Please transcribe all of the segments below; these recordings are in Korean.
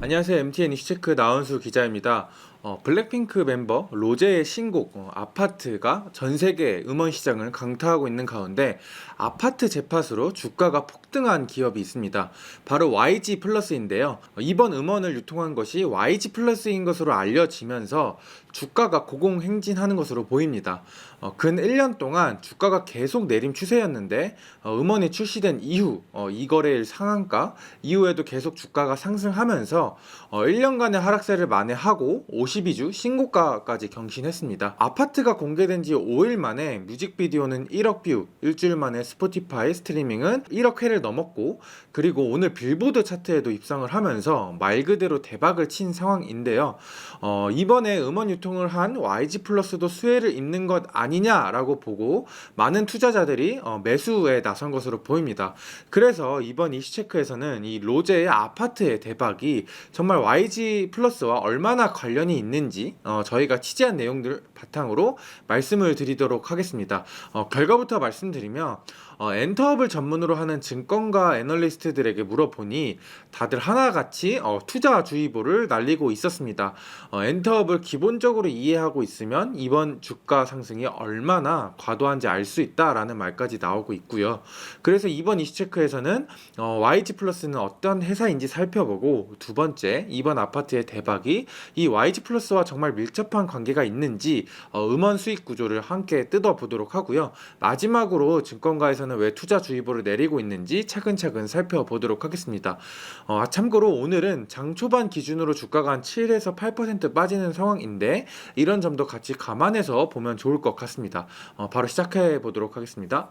안녕하세요. MTN 이슈체크 나은수 기자입니다. 어, 블랙핑크 멤버 로제의 신곡 어, 아파트가 전 세계 음원 시장을 강타하고 있는 가운데 아파트 재팟으로 주가가 폭등한 기업이 있습니다. 바로 YG 플러스인데요. 어, 이번 음원을 유통한 것이 YG 플러스인 것으로 알려지면서 주가가 고공행진하는 것으로 보입니다. 어, 근 1년 동안 주가가 계속 내림 추세였는데 어, 음원이 출시된 이후 어, 이 거래일 상한가 이후에도 계속 주가가 상승하면서 어, 1년간의 하락세를 만회하고 52주 신고가까지 경신했습니다. 아파트가 공개된 지 5일 만에 뮤직비디오는 1억 뷰, 일주일 만에 스포티파이 스트리밍은 1억 회를 넘었고 그리고 오늘 빌보드 차트에도 입상을 하면서 말 그대로 대박을 친 상황인데요. 어, 이번에 음원 유통을 한 YG 플러스도 수혜를 입는 것 아니냐라고 보고 많은 투자자들이 어, 매수에 나선 것으로 보입니다. 그래서 이번 이슈체크에서는 이 로제의 아파트의 대박이 정말 YG 플러스와 얼마나 관련이 있는지 어, 저희가 취재한 내용들 바탕으로 말씀을 드리도록 하겠습니다. 어, 결과부터 말씀드리면 어, 엔터업을 전문으로 하는 증권가 애널리스트들에게 물어보니 다들 하나같이 어, 투자 주의보를 날리고 있었습니다. 어, 엔터업을 기본적으로 이해하고 있으면 이번 주가 상승이 얼마나 과도한지 알 수 있다라는 말까지 나오고 있고요. 그래서 이번 이슈체크에서는 어, YG 플러스는 어떤 회사인지 살펴보고 두 번째 이번 아파트의 대박이 이 YG 플러스와 정말 밀접한 관계가 있는지 어, 음원 수익 구조를 함께 뜯어보도록 하고요. 마지막으로 증권가에서는 왜 투자 주의보를 내리고 있는지 차근차근 살펴보도록 하겠습니다. 어, 참고로 오늘은 장 초반 기준으로 주가가 한 7에서 8% 빠지는 상황인데 이런 점도 같이 감안해서 보면 좋을 것 같습니다. 어, 바로 시작해 보도록 하겠습니다.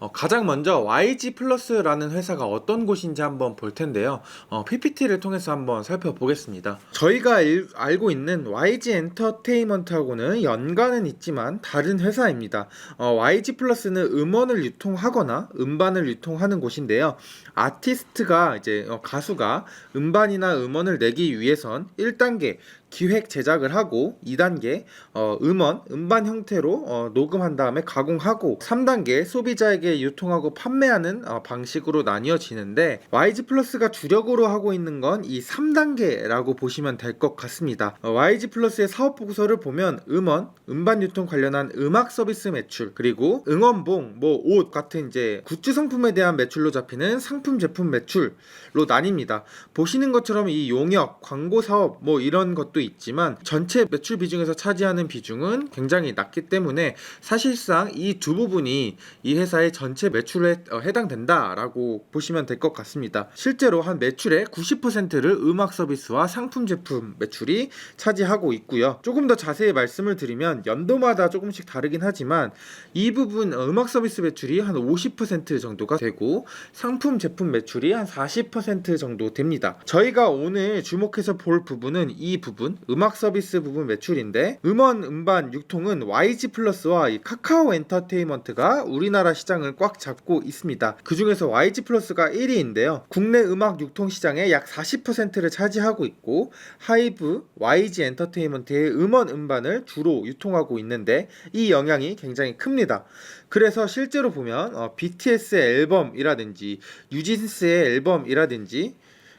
어, 가장 먼저 YG 플러스라는 회사가 어떤 곳인지 한번 볼 텐데요. 어, PPT를 통해서 한번 살펴보겠습니다. 저희가 일- 알고 있는 YG 엔터테인먼트하고는 연관은 있지만 다른 회사입니다. 어, YG 플러스는 음원을 유통하거나 음반을 유통하는 곳인데요. 아티스트가 이제 어, 가수가 음반이나 음원을 내기 위해선 1단계 기획 제작을 하고 2단계 어, 음원, 음반 형태로 어, 녹음한 다음에 가공하고 3단계 소비자에게 유통하고 판매하는 어, 방식으로 나뉘어지는데 YG 플러스가 주력으로 하고 있는 건 이 3단계라고 보시면 될 것 같습니다. 어, YG 플러스의 사업 보고서를 보면 음원, 음반 유통 관련한 음악 서비스 매출 그리고 응원봉, 뭐 옷 같은 이제 굿즈 상품에 대한 매출로 잡히는 상품 제품 매출로 나뉩니다. 보시는 것처럼 이 용역, 광고 사업 뭐 이런 것도 있지만 전체 매출 비중에서 차지하는 비중은 굉장히 낮기 때문에 사실상 이 두 부분이 이 회사의 전체 매출에 어, 해당된다라고 보시면 될 것 같습니다. 실제로 한 매출의 90%를 음악 서비스와 상품 제품 매출이 차지하고 있고요. 조금 더 자세히 말씀을 드리면 연도마다 조금씩 다르긴 하지만 이 부분 어, 음악 서비스 매출이 한 50% 정도가 되고 상품 제품 매출이 한 40% 정도 됩니다. 저희가 오늘 주목해서 볼 부분은 이 부분 음악 서비스 부분 매출인데 음원 음반 유통은 YG 플러스와 이 카카오 엔터테인먼트가 우리나라 시장을 꽉 잡고 있습니다. 그 중에서 YG 플러스가 1위인데요. 국내 음악 유통 시장의 약 40%를 차지하고 있고 하이브 YG 엔터테인먼트의 음원 음반을 주로 유통하고 있는데 이 영향이 굉장히 큽니다. 그래서 실제로 보면 어, BTS의 앨범이라든지 뉴진스의 앨범이라든지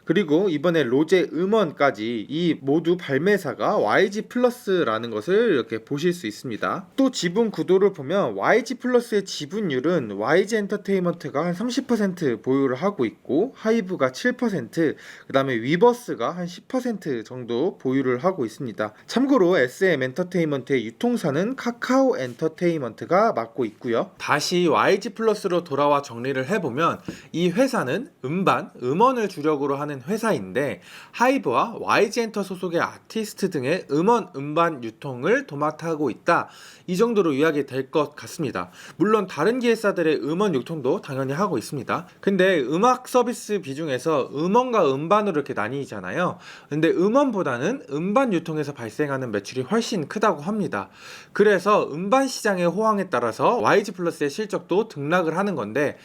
그리고 이번에 로제 음원까지 이 모두 발매사가 YG 플러스라는 것을 이렇게 보실 수 있습니다. 또 지분 구도를 보면 YG 플러스의 지분율은 YG 엔터테인먼트가 한 30% 보유를 하고 있고 하이브가 7%, 그다음에 위버스가 한 10% 정도 보유를 하고 있습니다. 참고로 SM 엔터테인먼트의 유통사는 카카오 엔터테인먼트가 맡고 있고요. 다시 YG 플러스로 돌아와 정리를 해 보면 이 회사는 음반, 음원을 주력으로 하는 회사인데 하이브와 YG 엔터 소속의 아티스트 등의 음원, 음반 유통을 도맡아하고 있다. 이 정도로 요약이 될 것 같습니다. 물론 다른 기획사들의 음원 유통도 당연히 하고 있습니다. 근데 음악 서비스 비중에서 음원과 음반으로 이렇게 나뉘잖아요. 근데 음원보다는 음반 유통에서 발생하는 매출이 훨씬 크다고 합니다. 그래서 음반 시장의 호황에 따라서 YG 플러스의 실적도 등락을 하는 건데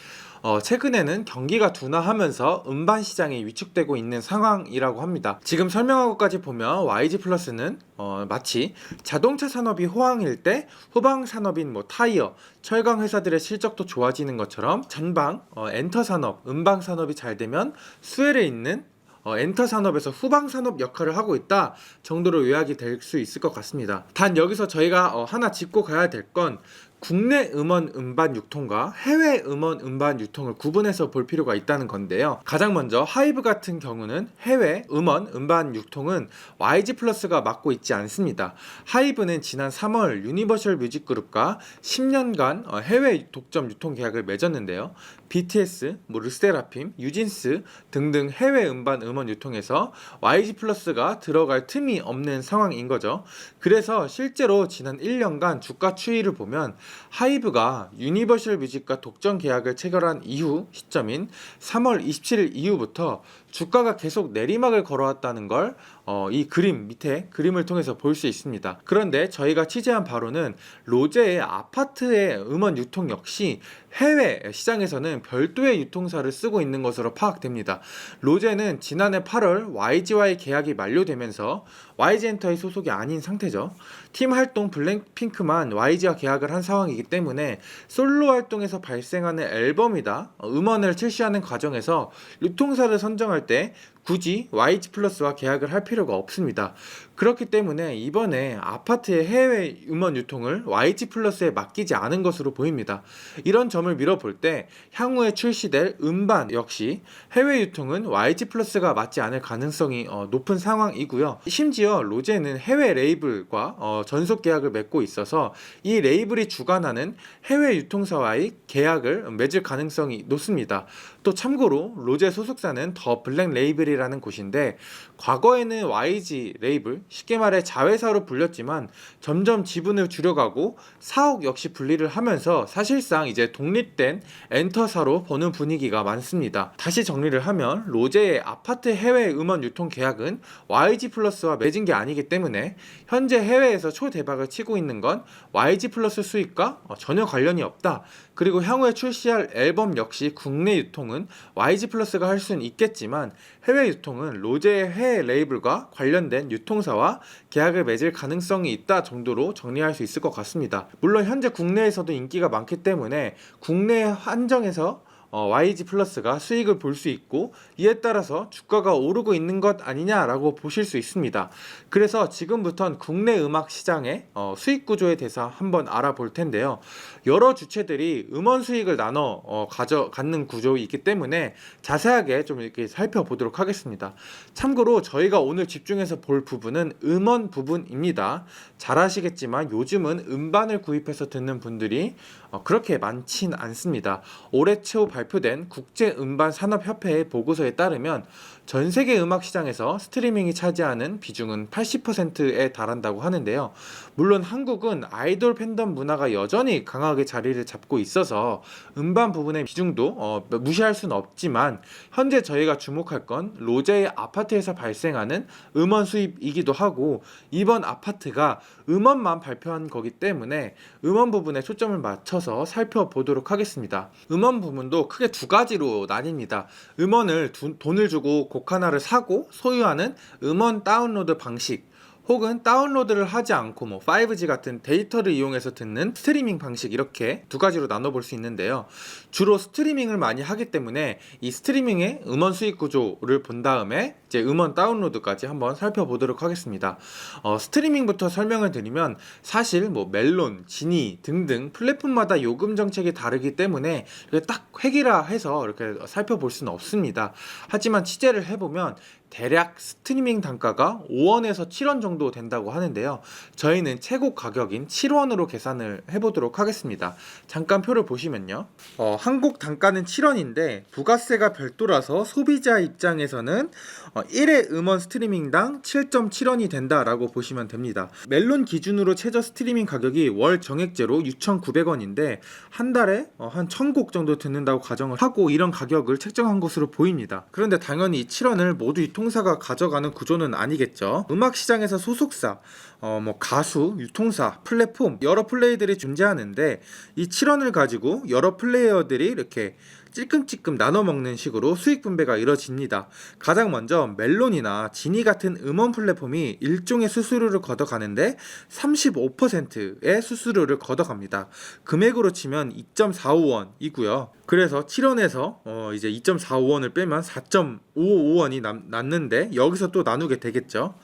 어, 최근에는 경기가 둔화하면서 음반 시장이 위축되고 있는 상황이라고 합니다. 지금 설명한 것까지 보면 YG 플러스는 어, 마치 자동차 산업이 호황일 때 후방 산업인 뭐 타이어, 철강 회사들의 실적도 좋아지는 것처럼 전방 어, 엔터 산업, 음방 산업이 잘 되면 수혜를 잇는 어, 엔터 산업에서 후방 산업 역할을 하고 있다 정도로 요약이 될 수 있을 것 같습니다. 단 여기서 저희가 어, 하나 짚고 가야 될 건 국내 음원 음반 유통과 해외 음원 음반 유통을 구분해서 볼 필요가 있다는 건데요. 가장 먼저 하이브 같은 경우는 해외 음원 음반 유통은 YG 플러스가 맡고 있지 않습니다. 하이브는 지난 3월 유니버셜 뮤직 그룹과 10년간 어, 해외 독점 유통 계약을 맺었는데요. BTS, 뭐 르세라핌, 유진스 등등 해외 음반 음원 유통에서 YG 플러스가 들어갈 틈이 없는 상황인 거죠. 그래서 실제로 지난 1년간 주가 추이를 보면 하이브가 유니버셜 뮤직과 독점 계약을 체결한 이후 시점인 3월 27일 이후부터 주가가 계속 내리막을 걸어왔다는 걸 어, 이 그림 밑에 그림을 통해서 볼 수 있습니다. 그런데 저희가 취재한 바로는 로제의 아파트의 음원 유통 역시 해외 시장에서는 별도의 유통사를 쓰고 있는 것으로 파악됩니다. 로제는 지난해 8월 YG와의 계약이 만료되면서 YG 엔터의 소속이 아닌 상태죠. 팀 활동 블랙핑크만 YG와 계약을 한 상황이기 때문에 솔로 활동에서 발생하는 앨범이다 어, 음원을 출시하는 과정에서 유통사를 선정할 때 굳이 YG 플러스와 계약을 할 필요가 없습니다. 그렇기 때문에 이번에 아파트의 해외 음원 유통을 YG 플러스에 맡기지 않은 것으로 보입니다. 이런 점을 밀어볼 때 향후에 출시될 음반 역시 해외 유통은 YG 플러스가 맡지 않을 가능성이 어, 높은 상황이고요. 심지어 로제는 해외 레이블과 어, 전속 계약을 맺고 있어서 이 레이블이 주관하는 해외 유통사와의 계약을 맺을 가능성이 높습니다. 또 참고로 로제 소속사는 더 블랙 레이블이 라는 곳인데 과거에는 YG 레이블 쉽게 말해 자회사로 불렸지만 점점 지분을 줄여가고 사옥 역시 분리를 하면서 사실상 이제 독립된 엔터사로 보는 분위기가 많습니다. 다시 정리를 하면 로제의 아파트 해외 음원 유통 계약은 YG 플러스와 맺은 게 아니기 때문에 현재 해외에서 초대박을 치고 있는 건 YG 플러스 수익과 어, 전혀 관련이 없다. 그리고 향후에 출시할 앨범 역시 국내 유통은 YG 플러스가 할 수는 있겠지만 해외 유통은 로제의 해외 레이블과 관련된 유통사와 계약을 맺을 가능성이 있다 정도로 정리할 수 있을 것 같습니다. 물론 현재 국내에서도 인기가 많기 때문에 국내 한정에서 어, YG 플러스가 수익을 볼 수 있고 이에 따라서 주가가 오르고 있는 것 아니냐라고 보실 수 있습니다. 그래서 지금부턴 국내 음악 시장의 어, 수익 구조에 대해서 한번 알아볼 텐데요. 여러 주체들이 음원 수익을 나눠 어, 가져 갖는 구조이 있기 때문에 자세하게 좀 이렇게 살펴보도록 하겠습니다. 참고로 저희가 오늘 집중해서 볼 부분은 음원 부분입니다. 잘 아시겠지만 요즘은 음반을 구입해서 듣는 분들이 어, 그렇게 많진 않습니다. 올해 초 발표된 국제 음반 산업 협회의 보고서에 따르면 전 세계 음악 시장에서 스트리밍이 차지하는 비중은 80%에 달한다고 하는데요. 물론 한국은 아이돌 팬덤 문화가 여전히 강하게 자리를 잡고 있어서 음반 부분의 비중도 어, 무시할 수는 없지만 현재 저희가 주목할 건 로제의 아파트에서 발생하는 음원 수입이기도 하고 이번 아파트가 음원만 발표한 거기 때문에 음원 부분에 초점을 맞춰서 살펴보도록 하겠습니다. 음원 부분도 크게 두 가지로 나뉩니다. 음원을 두- 돈을 주고 곡 하나를 사고 소유하는 음원 다운로드 방식 혹은 다운로드를 하지 않고 뭐 5G 같은 데이터를 이용해서 듣는 스트리밍 방식 이렇게 두 가지로 나눠볼 수 있는데요. 주로 스트리밍을 많이 하기 때문에 이 스트리밍의 음원 수익 구조를 본 다음에 이제 음원 다운로드까지 한번 살펴보도록 하겠습니다. 어, 스트리밍부터 설명을 드리면 사실 뭐 멜론, 지니 등등 플랫폼마다 요금 정책이 다르기 때문에 딱 획일화 해서 이렇게 살펴볼 수는 없습니다. 하지만 취재를 해보면 대략 스트리밍 단가가 5원에서 7원 정도 된다고 하는데요. 저희는 최고 가격인 7원으로 계산을 해보도록 하겠습니다. 잠깐 표를 보시면요. 어, 한국 단가는 7원인데 부가세가 별도라서 소비자 입장에서는 어, 1회 음원 스트리밍당 7.7원이 된다라고 보시면 됩니다. 멜론 기준으로 최저 스트리밍 가격이 월 정액제로 6,900원인데 한 달에 어, 한 1,000곡 정도 듣는다고 가정을 하고 이런 가격을 책정한 것으로 보입니다. 그런데 당연히 이 7원을 모두 유통사가 가져가는 구조는 아니겠죠. 음악 시장에서 소속사, 어, 뭐 가수, 유통사, 플랫폼 여러 플레이들이 존재하는데 이 7원을 가지고 여러 플레이어들이 이렇게 찔끔찔끔 나눠 먹는 식으로 수익 분배가 이뤄집니다. 가장 먼저 멜론이나 지니 같은 음원 플랫폼이 일종의 수수료를 걷어가는데 35%의 수수료를 걷어갑니다. 금액으로 치면 2.45원이고요. 그래서 7원에서 어 이제 2.45원을 빼면 4.55원이 남는데 여기서 또 나누게 되겠죠.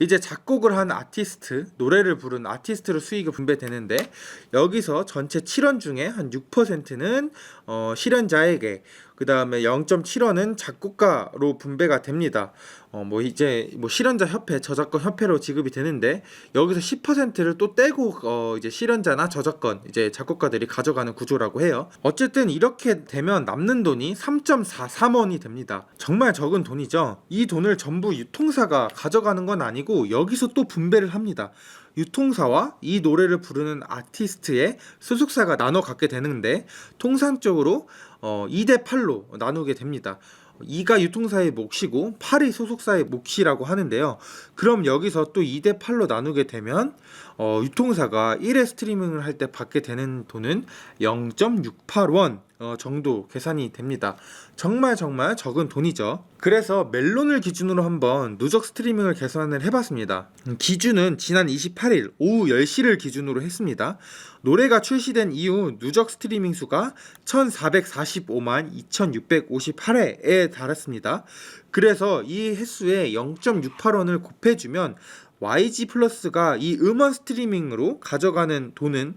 이제 작곡을 한 아티스트, 노래를 부른 아티스트로 수익이 분배되는데 여기서 전체 7원 중에 한 6%는 어, 실현자에게 그 다음에 0.7원은 작곡가로 분배가 됩니다. 어, 뭐 이제 뭐 실현자 협회, 저작권 협회로 지급이 되는데 여기서 10%를 또 떼고 어, 이제 실현자나 저작권 이제 작곡가들이 가져가는 구조라고 해요. 어쨌든 이렇게 되면 남는 돈이 3.43원이 됩니다. 정말 적은 돈이죠. 이 돈을 전부 유통사가 가져가는 건 아니고 여기서 또 분배를 합니다. 유통사와 이 노래를 부르는 아티스트의 소속사가 나눠 갖게 되는데 통상적으로 어, 2대 8로 나누게 됩니다. 2가 유통사의 몫이고 8이 소속사의 몫이라고 하는데요. 그럼 여기서 또 2대 8로 나누게 되면 어, 유통사가 1회 스트리밍을 할 때 받게 되는 돈은 0.68원 어, 정도 계산이 됩니다. 정말 정말 적은 돈이죠. 그래서 멜론을 기준으로 한번 누적 스트리밍을 계산을 해봤습니다. 음, 기준은 지난 28일 오후 10시를 기준으로 했습니다. 노래가 출시된 이후 누적 스트리밍 수가 1445만 2658회에 달했습니다. 그래서 이 횟수에 0.68원을 곱해주면 YG 플러스가 이 음원 스트리밍으로 가져가는 돈은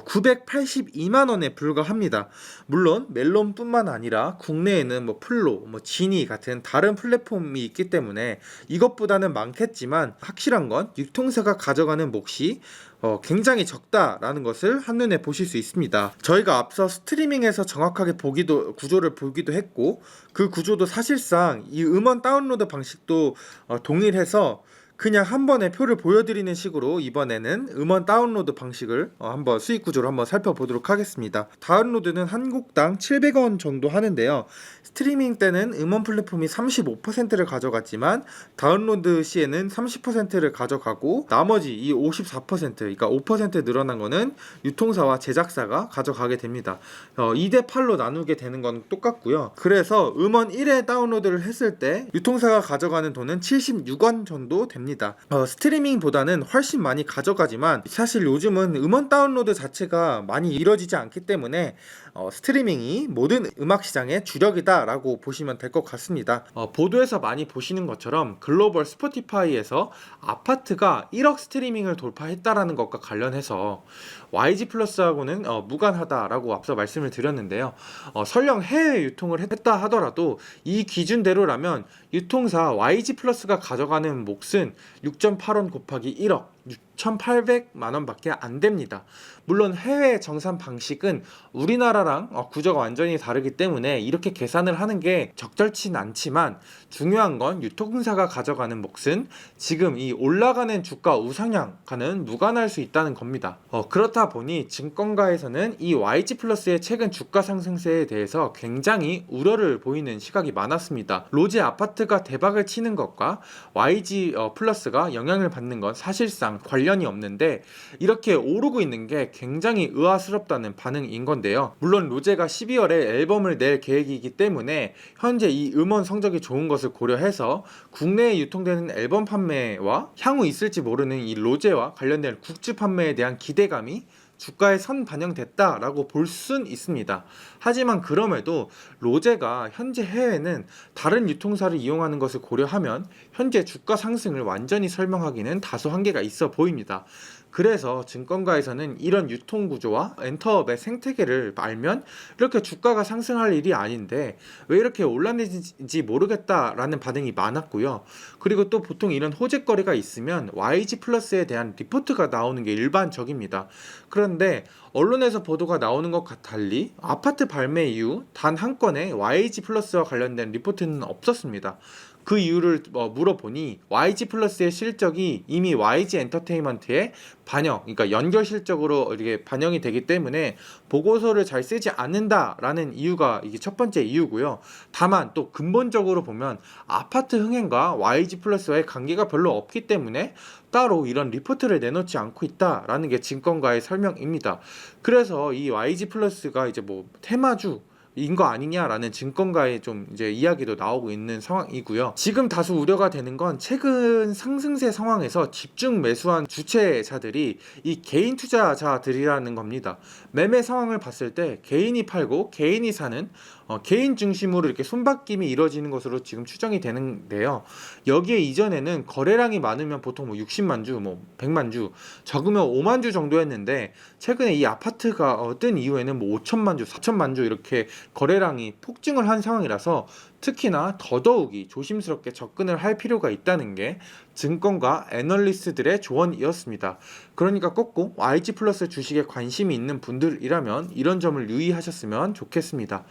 982만 원에 불과합니다. 물론 멜론뿐만 아니라 국내에는 뭐 플로, 뭐 지니 같은 다른 플랫폼이 있기 때문에 이것보다는 많겠지만 확실한 건 유통사가 가져가는 몫이 어, 굉장히 적다라는 것을 한눈에 보실 수 있습니다. 저희가 앞서 스트리밍에서 정확하게 보기도 구조를 보기도 했고 그 구조도 사실상 이 음원 다운로드 방식도 어, 동일해서 그냥 한 번에 표를 보여드리는 식으로 이번에는 음원 다운로드 방식을 어, 한번 수익 구조를 한번 살펴보도록 하겠습니다. 다운로드는 한 곡당 700원 정도 하는데요. 스트리밍 때는 음원 플랫폼이 35%를 가져갔지만 다운로드 시에는 30%를 가져가고 나머지 이 54% 그러니까 5% 늘어난 거는 유통사와 제작사가 가져가게 됩니다. 어, 2대 8로 나누게 되는 건 똑같고요. 그래서 음원 1회 다운로드를 했을 때 유통사가 가져가는 돈은 76원 정도 됩니다. 합니다. 어, 스트리밍보다는 훨씬 많이 가져가지만 사실 요즘은 음원 다운로드 자체가 많이 이뤄지지 않기 때문에 어, 스트리밍이 모든 음악 시장의 주력이다라고 보시면 될 것 같습니다. 어, 보도에서 많이 보시는 것처럼 글로벌 스포티파이에서 아파트가 1억 스트리밍을 돌파했다라는 것과 관련해서 YG 플러스하고는 어, 무관하다라고 앞서 말씀을 드렸는데요. 어, 설령 해외 유통을 했다 하더라도 이 기준대로라면 유통사 YG 플러스가 가져가는 몫은 6.8원 곱하기 1억 6,800만 원밖에 안 됩니다. 물론 해외 정산 방식은 우리나라랑 어, 구조가 완전히 다르기 때문에 이렇게 계산을 하는 게 적절치는 않지만 중요한 건 유통사가 가져가는 몫은 지금 이 올라가는 주가 우상향과는 무관할 수 있다는 겁니다. 어, 그렇다 보니 증권가에서는 이 YG 플러스의 최근 주가 상승세에 대해서 굉장히 우려를 보이는 시각이 많았습니다. 로제 아파트가 대박을 치는 것과 YG 어, 플러스가 영향을 받는 건 사실상 관련이 없는데 이렇게 오르고 있는 게 굉장히 의아스럽다는 반응인 건데요. 물론 로제가 12월에 앨범을 낼 계획이기 때문에 현재 이 음원 성적이 좋은 것을 고려해서 국내에 유통되는 앨범 판매와 향후 있을지 모르는 이 로제와 관련된 굿즈 판매에 대한 기대감이 주가에 선 반영됐다라고 볼 순 있습니다. 하지만 그럼에도 로제가 현재 해외는 다른 유통사를 이용하는 것을 고려하면 현재 주가 상승을 완전히 설명하기는 다소 한계가 있어 보입니다. 그래서 증권가에서는 이런 유통 구조와 엔터업의 생태계를 알면 이렇게 주가가 상승할 일이 아닌데 왜 이렇게 올랐는지 모르겠다라는 반응이 많았고요. 그리고 또 보통 이런 호재거리가 있으면 YG 플러스에 대한 리포트가 나오는 게 일반적입니다. 그런데 언론에서 보도가 나오는 것과 달리 아파트 발매 이후 단 한 건의 YG 플러스와 관련된 리포트는 없었습니다. 그 이유를 어, 물어보니 YG 플러스의 실적이 이미 YG 엔터테인먼트에 반영, 그러니까 연결 실적으로 이렇게 반영이 되기 때문에 보고서를 잘 쓰지 않는다라는 이유가 이게 첫 번째 이유고요. 다만 또 근본적으로 보면 아파트 흥행과 YG 플러스와의 관계가 별로 없기 때문에 따로 이런 리포트를 내놓지 않고 있다라는 게 증권가의 설명입니다. 그래서 이 YG 플러스가 이제 뭐 테마주 인거 아니냐라는 증권가의 좀 이제 이야기도 나오고 있는 상황이고요. 지금 다소 우려가 되는 건 최근 상승세 상황에서 집중 매수한 주체자들이 이 개인 투자자들이라는 겁니다. 매매 상황을 봤을 때 개인이 팔고 개인이 사는 어, 개인 중심으로 이렇게 손바뀜이 이루어지는 것으로 지금 추정이 되는데요. 여기에 이전에는 거래량이 많으면 보통 뭐 60만 주, 뭐 100만 주, 적으면 5만 주 정도였는데 최근에 이 아파트가 어, 뜬 이후에는 뭐 5천만 주, 4천만 주 이렇게 거래량이 폭증을 한 상황이라서 특히나 더더욱이 조심스럽게 접근을 할 필요가 있다는 게 증권가 애널리스트들의 조언이었습니다. 그러니까 꼭꼭 YG 플러스 주식에 관심이 있는 분들이라면 이런 점을 유의하셨으면 좋겠습니다.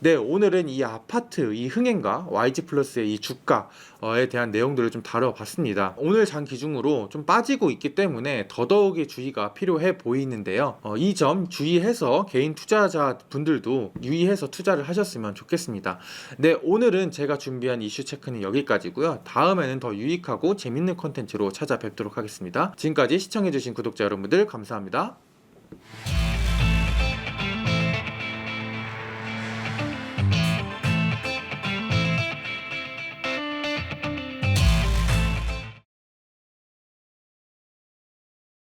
네, 오늘은 이 아파트, 이 흥행과 YG 플러스의 이 주가에 대한 내용들을 좀 다뤄봤습니다. 오늘 장 기준으로 좀 빠지고 있기 때문에 더더욱이 주의가 필요해 보이는데요. 어, 이점 주의해서 개인 투자자 분들도 유의해서 투자를 하셨으면 좋겠습니다. 네, 오늘은 제가 준비한 이슈 체크는 여기까지고요. 다음에는 더 유익하고 재밌는 컨텐츠로 찾아뵙도록 하겠습니다. 지금까지 시청해주신 구독자 여러분들 감사합니다.